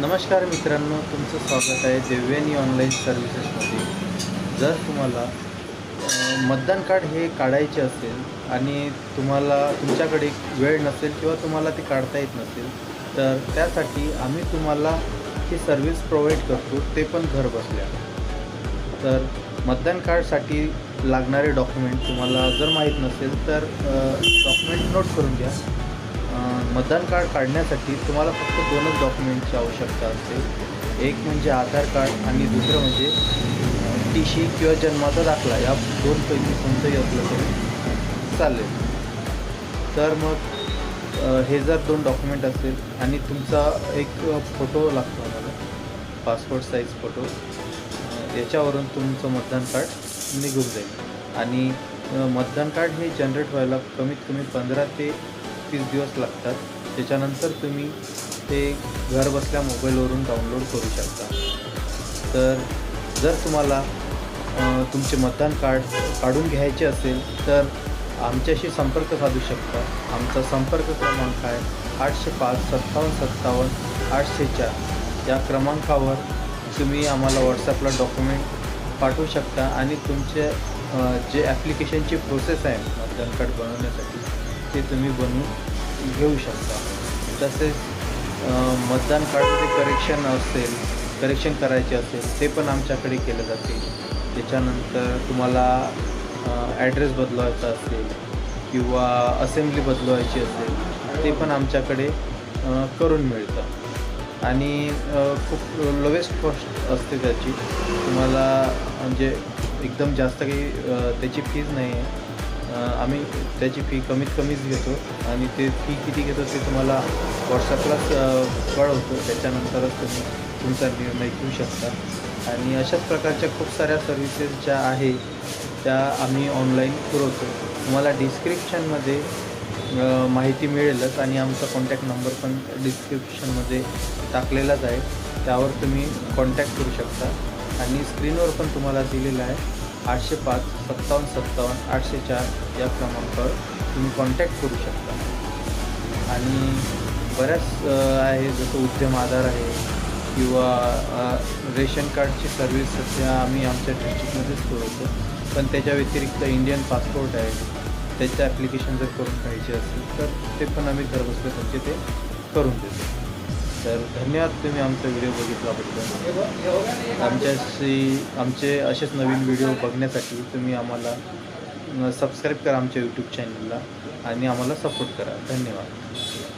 नमस्कार मित्रांनो तुमचं स्वागत आहे देव्यानी ऑनलाईन सर्व्हिसेसमध्ये जर तुम्हाला मतदान कार्ड हे काढायचे असेल आणि तुम्हाला तुमच्याकडे वेळ नसेल किंवा तुम्हाला ते काढता येत नसेल तर त्यासाठी आम्ही तुम्हाला ही सर्व्हिस प्रोव्हाइड करतो ते पण घर बसल्या तर मतदान कार्डसाठी लागणारे डॉक्युमेंट तुम्हाला जर माहीत नसेल तर डॉक्युमेंट नोट करून घ्या. मतदान कार्ड काढण्यासाठी तुम्हाला फक्त दोनच डॉक्युमेंटची आवश्यकता असते. एक म्हणजे आधार कार्ड आणि दुसरं म्हणजे टी सी किंवा जन्माचा दाखला या दोनपैकी कोणतंही असलं तरी चालेल. तर मग हे जर दोन डॉक्युमेंट असेल आणि तुमचा एक फोटो लागतो आम्हाला पासपोर्ट साईज फोटो याच्यावरून तुमचं मतदान कार्ड निघून जाईल. आणि मतदान कार्ड हे जनरेट व्हायला कमीत कमी पंधरा ते तीस दिवस लागतात. त्याच्यानंतर तुम्ही ते घर बसल्या मोबाईलवरून डाउनलोड करू शकता. तर जर तुम्हाला तुमचे मतदान कार्ड काढून घ्यायचे असेल तर आमच्याशी संपर्क साधू शकता. आमचा संपर्क क्रमांक आहे आठशे पाच सत्तावन्न सत्तावन्न आठशे चार. या क्रमांकावर तुम्ही आम्हाला व्हॉट्सॲपला डॉक्युमेंट पाठवू शकता आणि तुमचे जे ॲप्लिकेशनची प्रोसेस आहे मतदान कार्ड बनवण्यासाठी ते तुम्ही बनवून घेऊ शकता. तसेच मतदान कार्डमध्ये करेक्शन असेल करेक्शन करायचे असेल ते पण आमच्याकडे केलं जाते. त्याच्यानंतर तुम्हाला ॲड्रेस बदलवायचा असेल किंवा असेंब्ली बदलवायची असेल ते पण आमच्याकडे करून मिळतं. आणि खूप लोवेस्ट कॉस्ट असते त्याची. तुम्हाला म्हणजे एकदम जास्त काही त्याची फीज नाही आहे आम्ही त्याची फी कमीत कमीच घेतो आणि ते फी किती घेतो ते तुम्हाला व्हॉट्सअपलाच कळवतो. त्याच्यानंतरच तुम्ही तुमचा निर्णय घेऊ शकता. आणि अशाच प्रकारच्या खूप साऱ्या सर्व्हिसेस ज्या आहे त्या आम्ही ऑनलाईन पुरवतो. तुम्हाला डिस्क्रिप्शनमध्ये माहिती मिळेलच आणि आमचा कॉन्टॅक्ट नंबर पण डिस्क्रिप्शनमध्ये टाकलेलाच आहे. त्यावर तुम्ही कॉन्टॅक्ट करू शकता. आणि स्क्रीनवर पण तुम्हाला दिलेलं आहे. आठशे पाच सत्तावन्न सत्तावन्न आठशे चार या क्रमांकावर तुम्ही कॉन्टॅक्ट करू शकता. आणि बऱ्याच आहे जसं उद्यम आधार आहे किंवा रेशन कार्डची सर्व्हिस सध्या आम्ही आमच्या डिस्ट्रिक्टमध्येच पुरवतो पण त्याच्या व्यतिरिक्त इंडियन पासपोर्ट आहे. त्याचं ॲप्लिकेशन जर करून पाहिजे असेल तर ते पण आम्ही घरबसल्या तुमचे ते करून देतो. तर धन्यवाद तुम्ही आमचा व्हिडिओ बघितल्याबद्दल आमच्याशी आमचे असेच नवीन व्हिडिओ बघण्यासाठी तुम्ही आम्हाला सबस्क्राईब करा आमच्या यूट्यूब चॅनलला आणि आम्हाला सपोर्ट करा. धन्यवाद.